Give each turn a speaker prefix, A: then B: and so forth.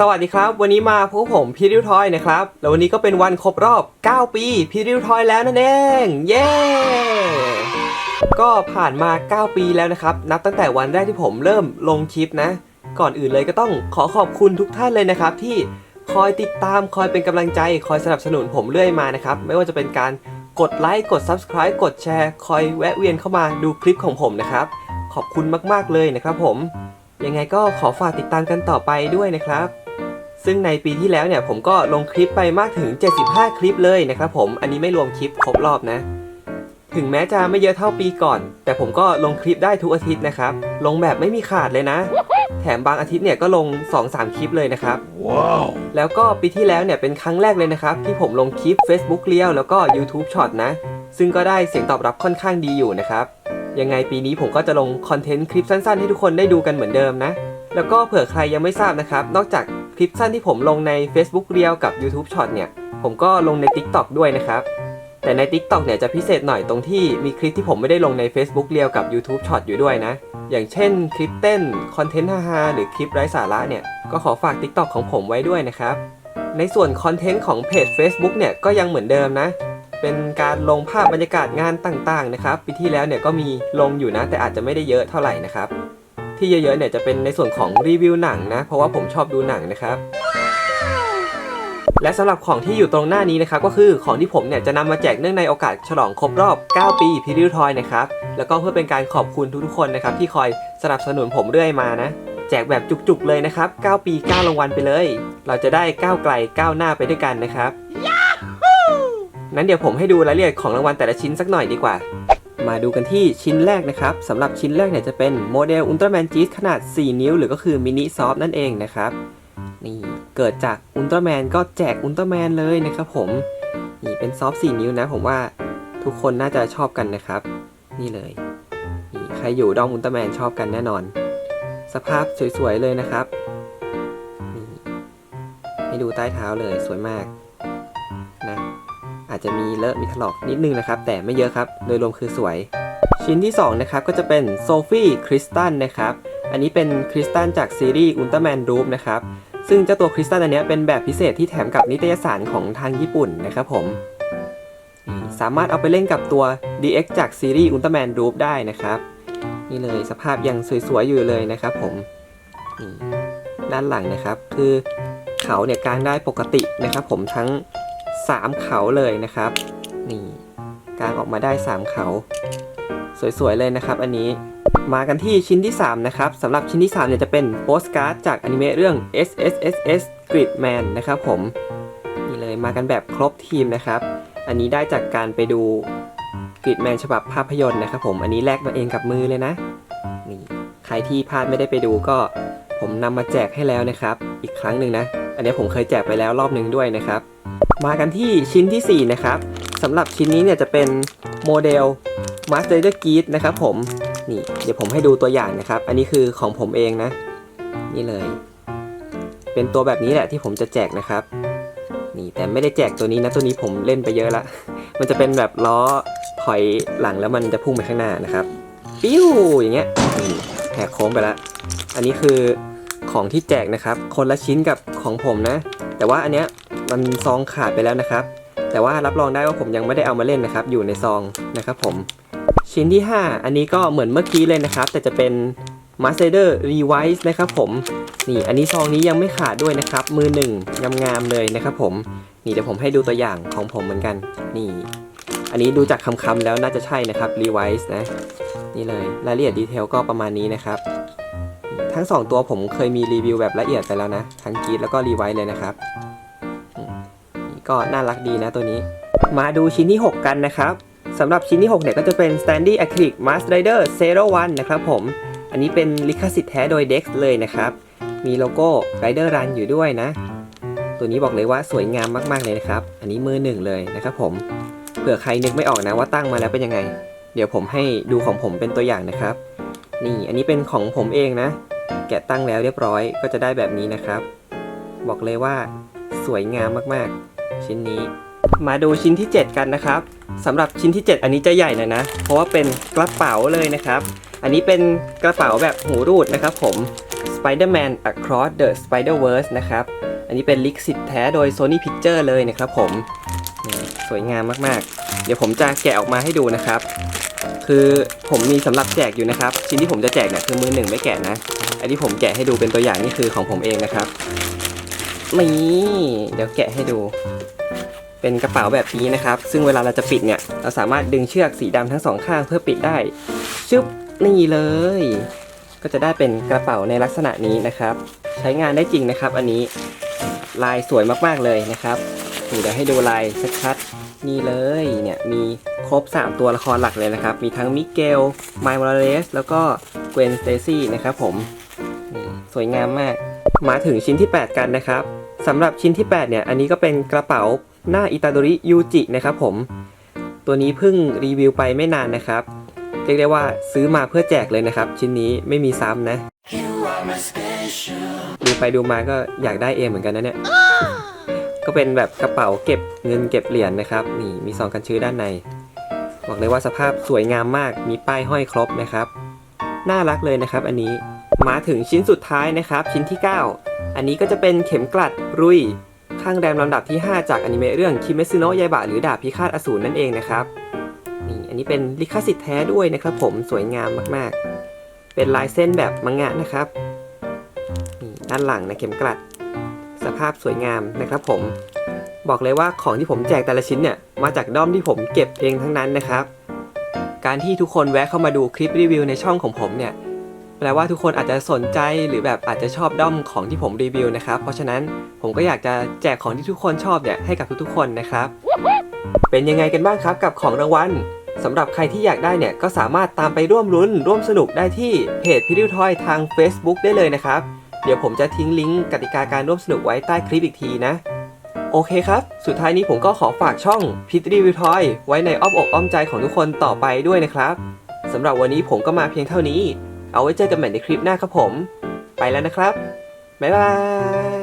A: สวัสดีครับ วันนี้มาพวกผมพี่ริวทอยนะครับ แล้ววันนี้ก็เป็นวันครบรอบ 9 ปีพี่ริวทอยแล้วนั่นเอง เย้ ก็ผ่านมา 9 ปีแล้วนะครับ นับตั้งแต่วันแรกที่ผมเริ่มลงคลิปนะ ก่อนอื่นเลยก็ต้องขอขอบคุณทุกท่านเลยนะครับ ที่คอยติดตามคอยเป็นกำลังใจ คอยสนับสนุนผมเรื่อยมานะครับ ไม่ว่าจะเป็นการกดไลค์กด Subscribe กดแชร์คอยแวะเวียนเข้ามาดูคลิปของผมนะครับ ขอบคุณมากๆเลยนะครับผมยังไงก็ขอฝากติดตามกันต่อไปด้วยนะครับ ซึ่งในปีที่แล้วเนี่ยผมก็ลงคลิปไปมากถึง 75 คลิปเลยนะครับผม อันนี้ไม่รวมคลิปครบรอบนะ ถึงแม้จะไม่เยอะเท่าปีก่อน แต่ผมก็ลงคลิปได้ทุกอาทิตย์นะครับ ลงแบบไม่มีขาดเลยนะ แถมบางอาทิตย์เนี่ยก็ลง 2-3 คลิปเลยนะครับ
B: Wow.
A: แล้วก็ปีที่แล้วเนี่ยเป็นครั้งแรกเลยนะครับ ที่ผมลงคลิป Facebook เรียวแล้วก็ YouTube Short นะ ซึ่งก็ได้เสียงตอบรับค่อนข้างดีอยู่นะครับยังไงปีนี้ผมก็จะลงคอนเทนต์คลิปสั้นๆ ให้ทุกคนได้ดูกันเหมือนเดิมนะ แล้วก็เผื่อใครยังไม่ทราบนะครับ นอกจาก คลิปสั้นที่ผมลงใน Facebook เรียวกับ YouTube Short เนี่ย ผมก็ลงใน TikTok ด้วยนะครับ แต่ใน TikTok เนี่ยจะพิเศษหน่อยตรงที่มีคลิปที่ผมไม่ได้ลงใน Facebook เรียวกับ YouTube Short อยู่ด้วยนะ อย่างเช่นคลิปเต้น คอนเทนต์ฮาๆหรือคลิปไร้สาระเนี่ย ก็ขอฝาก TikTok ของผมไว้ด้วยนะครับ ในส่วนคอนเทนต์ของเพจ Facebook เนี่ยก็ยังเหมือนเดิมนะเป็นการลงภาพบรรยากาศงานต่างๆนะครับปีที่แล้วเนี่ยก็มีลงอยู่นะแต่อาจจะไม่ได้เยอะเท่าไหร่นะครับ ที่เยอะๆเนี่ยจะเป็นในส่วนของรีวิวหนังนะ เพราะว่าผมชอบดูหนังนะครับและสำหรับของที่อยู่ตรงหน้านี้นะครับก็คือของที่ผมเนี่ยจะนำมาแจกเนื่องในโอกาสฉลองครบรอบ 9 ปีพิริวทอยนะครับแล้วก็เพื่อเป็นการขอบคุณทุกๆคนนะครับที่คอยสนับสนุนผมเรื่อยมานะ แจกแบบจุกๆเลยนะครับ 9 ปี 9 รางวัลไปเลย เราจะได้ก้าวไกลก้าวหน้าไปด้วยกันนะครับนั้นเดี๋ยวผมให้ดูรายละเอียดของรางวัลแต่ละชิ้นสักหน่อยดีกว่า มาดูกันที่ชิ้นแรกนะครับสำหรับชิ้นแรกเนี่ยจะเป็นโมเดลอุลตร้าแมนจีสขนาด 4 นิ้ว หรือก็คือมินิซอฟนั่นเองนะครับนี่เกิดจากอุลตร้าแมนก็แจกอุลตร้าแมนเลยนะครับผมนี่เป็นซอฟ4นิ้วนะผมว่าทุกคนน่าจะชอบกันนะครับ นี่เลยนี่ใครอยู่ดอมอุลตร้าแมนชอบกันแน่นอน สภาพสวยๆเลยนะครับนี่ให้ดูใต้เท้าเลยสวยมาก อาจจะมีเลอะมีถลอกนิดนึงนะครับ แต่ไม่เยอะครับ โดยรวมคือสวย ชิ้นที่ 2 นะครับ ก็จะเป็นโซฟี่คริสตัลนะครับ อันนี้เป็นคริสตัลจากซีรีส์อุลตร้าแมนรูปนะครับ ซึ่งเจ้าตัวคริสตัลอันนี้เป็นแบบพิเศษที่แถมกับนิตยสารของทางญี่ปุ่นนะครับผม สามารถเอาไปเล่นกับตัว DX จากซีรีส์อุลตร้าแมนรูปได้นะครับ นี่เลยสภาพยังสวยๆอยู่เลยนะครับผมด้านหลังนะครับคือเขาเนี่ยกางได้ปกตินะครับผมทั้ง 3 เขาเลยนะครับ นี่กางออกมาได้ 3 เขา สวยๆเลยนะครับ อันนี้มากันที่ชิ้นที่ 3 นะครับสำหรับชิ้นที่ 3 เนี่ยจะเป็นโปสการ์ดจากอนิเมะเรื่อง S S S S Gridman นะครับผม นี่เลยมากันแบบครบทีมนะครับ อันนี้ได้จากการไปดู Gridman ฉบับภาพยนตร์นะครับผม อันนี้แลกมาเองกับมือเลยนะ นี่ใครที่พลาดไม่ได้ไปดูก็ผมนำมาแจกให้แล้วนะครับ อีกครั้งหนึ่งนะ อันนี้ผมเคยแจกไปแล้วรอบหนึ่งด้วยนะครับ มากันที่ชิ้นทีสี่ 4 นะครับสำหรับชิ้นนี้เนี่ยจะเป็นโมเดล Master Rider Gear นะครับผม นี่เดี๋ยวผมให้ดูตัวอย่างนะครับ อันนี้คือของผมเองนะ นี่เลย เป็นตัวแบบนี้แหละที่ผมจะแจกนะครับ นี่แต่ไม่ได้แจกตัวนี้นะ ตัวนี้ผมเล่นไปเยอะละ มันจะเป็นแบบล้อถอยหลังแล้วมันจะพุ่งไปข้างหน้านะครับปิ้วอย่างเงี้ยแหกโค้งไปละ อันนี้คือของที่แจกนะครับ คนละชิ้นกับของผมนะ แต่ว่าอันเนี้ย มันซองขาดไปแล้วนะครับ แต่ว่ารับรองได้ว่าผมยังไม่ได้เอามาเล่นนะครับ อยู่ในซองนะครับผม ชิ้นที่ 5 อันนี้ก็เหมือนเมื่อกี้เลยนะครับ แต่จะเป็น m a s t e r Revise นะครับผม นี่อันนี้ซองนี้ยังไม่ขาดด้วยนะครับ มือหนึ่งงามๆเลยนะครับผม นี่เดี๋ยวผมให้ดูตัวอย่างของผมเหมือนกัน นี่ อันนี้ดูจากคำๆแล้วน่าจะใช่นะครับ Revise นะ นี่เลยรายละเอียดดีเทลก็ประมาณนี้นะครับทั้ง 2 ตัวผมเคยมีรีวิวแบบละเอียดไปแล้วนะ ทั้งกีดแล้วก็ Revise เลยนะครับ ก็น่ารักดีนะตัวนี้ มาดูชิ้นที่ 6 กันนะครับสำหรับชิ้นที่ 6 เนี่ยก็จะเป็น Standy Acrylic Mask Rider Zero One นะครับผม อันนี้เป็นลิขสิทธิ์แท้โดย Dex เลยนะครับ มีโลโก้ Rider Run อยู่ด้วยนะ ตัวนี้บอกเลยว่าสวยงามมาก ๆ เลยนะครับ อันนี้มือหนึ่งเลยนะครับผมเผื่อใครนึกไม่ออกนะว่าตั้งมาแล้วเป็นยังไง เดี๋ยวผมให้ดูของผมเป็นตัวอย่างนะครับ นี่อันนี้เป็นของผมเองนะ แกะตั้งแล้วเรียบร้อยก็จะได้แบบนี้นะครับ บอกเลยว่าสวยงามมากๆ ชิ้นนี้ มาดูชิ้นที่ 7 กันนะครับสำหรับชิ้นที่ 7 อันนี้จะใหญ่หน่อยนะ เพราะว่าเป็นกระเป๋าเลยนะครับ อันนี้เป็นกระเป๋าแบบหูรูดนะครับผม Spider-Man Across the Spider-Verse นะครับ อันนี้เป็นลิขสิทธิ์แท้โดย Sony Picture เลยนะครับผมสวยงามมากๆ เดี๋ยวผมจะแกะออกมาให้ดูนะครับ คือผมมีสำหรับแจกอยู่นะครับ ชิ้นที่ผมจะแจกเนี่ยคือมือหนึ่งไม่แกะนะ อันที่ผมแกะให้ดูเป็นตัวอย่างนี่คือของผมเองนะครับนี่เดี๋ยวแกะให้ดู เป็นกระเป๋าแบบนี้นะครับ ซึ่งเวลาเราจะปิดเนี่ย เราสามารถดึงเชือกสีดำทั้งสองข้างเพื่อปิดได้ชึบนี่เลย ก็จะได้เป็นกระเป๋าในลักษณะนี้นะครับ ใช้งานได้จริงนะครับ อันนี้ลายสวยมากๆเลยนะครับเดี๋ยวให้ดูลายชัดๆนี่เลยเนี่ยมีครบ 3 ตัวละครหลักเลยนะครับ มีทั้งมิเกลไมล์มอร์เลสแล้วก็เกวนสเตซี่นะครับผมสวยงามมาก มาถึงชิ้นที่ 8 กันนะครับสำหรับชิ้นที่ 8 เนี่ย อันนี้ก็เป็นกระเป๋า หน้าอิตาโดริยูจินะครับผม ตัวนี้เพิ่งรีวิวไปไม่นานนะครับ เรียกได้ว่าซื้อมาเพื่อแจกเลยนะครับ ชิ้นนี้ไม่มีซ้ำนะ ดูไปดูมาก็อยากได้เองเหมือนกันนะเนี่ย ก็เป็นแบบกระเป๋าเก็บเงินเก็บเหรียญนะครับ นี่มีซองกันชื้อด้านใน บอกเลยว่าสภาพสวยงามมาก มีป้ายห้อยครบนะครับ น่ารักเลยนะครับ อันนี้ มาถึงชิ้นสุดท้ายนะครับ ชิ้นที่ 9 อันนี้ก็จะเป็นเข็มกลัดรุย ข้างแรมลำดับที่ 5 จากอนิเมะเรื่องคิเมซึโนะยายบะหรือดาบพิฆาตอสูรนั่นเองนะครับนี่อันนี้เป็นลิขสิทธิ์แท้ด้วยนะครับผมสวยงามมากๆ เป็นลายเส้นแบบมังงะนะครับนี่ด้านหลังนะเข็มกลัด สภาพสวยงามนะครับผม บอกเลยว่าของที่ผมแจกแต่ละชิ้นเนี่ยมาจากด้อมที่ผมเก็บเองทั้งนั้นนะครับ การที่ทุกคนแวะเข้ามาดูคลิปรีวิวในช่องของผมเนี่ย ลว่าทุกคนอาจจะสนใจหรือแบบอาจจะชอบด้อมของที่ผมรีวิวนะครับ เพราะฉะนั้นผมก็อยากจะแจกของที่ทุกคนชอบเนี่ยให้กับทุกๆคนนะครับ เป็นยังไงกันบ้างครับกับของรางวัลสำหรับใครที่อยากได้เนี่ยก็สามารถตามไปร่วมลุ้นร่วมสนุกได้ที่เพจพิริวทอยทาง Facebook ได้เลยนะครับ เดี๋ยวผมจะทิ้งลิงก์กติกาการร่วมสนุกไว้ใต้คลิปอีกทีนะ โอเคครับ สุดท้ายนี้ผมก็ขอฝากช่องพิตรีวิวทอยไว้ในอ้อมอกอ้อมใจของทุกคนต่อไปด้วยนะครับสำหรับวันนี้ผมก็มาเพียงเท่านี้ เอาไว้เจอกันใหม่ในคลิปหน้าครับผม ไปแล้วนะครับ บ๊ายบาย